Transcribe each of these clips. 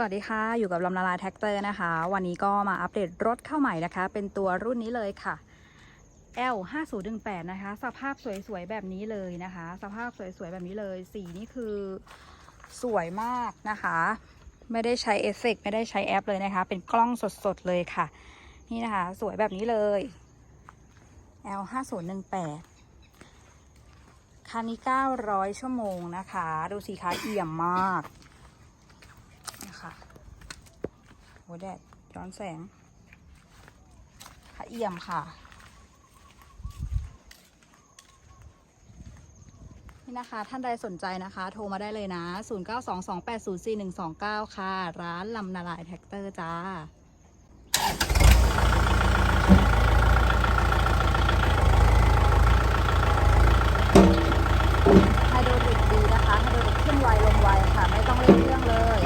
สวัสดีค่ะ อยู่กับลำนาลายแท็กเตอร์นะคะ วันนี้ก็มาอัปเดตรถเข้าใหม่นะคะ เป็นตัวรุ่นนี้เลยค่ะ L 5 0 1 8นะคะ สภาพสวยๆ แบบนี้เลยนะคะ สภาพสวยๆ แบบนี้เลย สีนี่คือสวยมากนะคะ ไม่ได้ใช้เอฟเฟกไม่ได้ใช้แอปเลยนะคะ เป็นกล้องสดๆ เลยค่ะ นี่นะคะ สวยแบบนี้เลย L 5 0 1 8คันนี้900 ชั่วโมงนะคะ ดูสีคะเอี่ยมมาก คะโหแดดย้อนแสงพระเอี่ยมค่ะ นี่นะคะ ท่านใดสนใจนะคะ โทรมาได้เลยนะ 0922804129 ค่ะ ร้านลำนาลายแท็กเตอร์จ้า ไฮโดรลิกดีนะคะ ไฮโดรลิกขึ้นไวลงไวค่ะ ไม่ต้องเร่งเครื่องเลย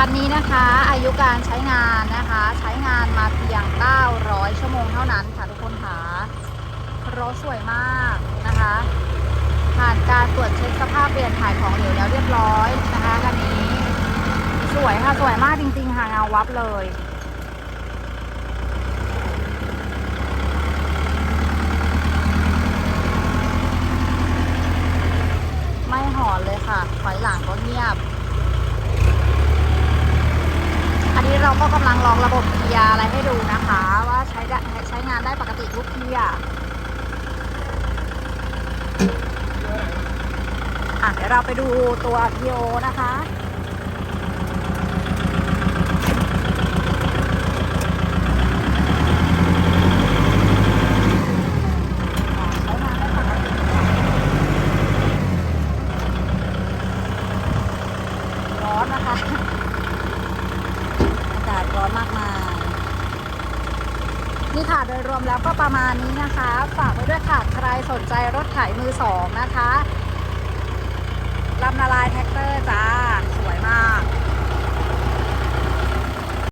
คันนี้นะคะอายุการใช้งานนะคะ ใช้งานมาเพียง 900 ชั่วโมงเท่านั้นค่ะทุกคนค่ะรถสวยมากนะคะ ผ่านการตรวจเช็คสภาพเปลี่ยนถ่ายของเหลวแล้วเรียบร้อยนะคะคันนี้สวยค่ะสวยมากจริง ๆ ค่ะเงาวับเลยไม่หอนเลยค่ะถอยหลังก็เงียบ อันนี้เราก็กำลังลองระบบเกียร์อะไรให้ดูนะคะ ว่าใช้ได้ใช้งานได้ปกติทุกเกียร์อะเดี๋ยวเราไปดูตัวพีโอนะคะนได้ปกติร้อนนะคะากาศร้อนมากมายนี่ค่ะโดยรวมแล้วก็ประมาณนี้นะคะ ฝากไว้ด้วยค่ะใครสนใจรถไถมือสองนะคะลำนาลายแท็กเตอร์จ้า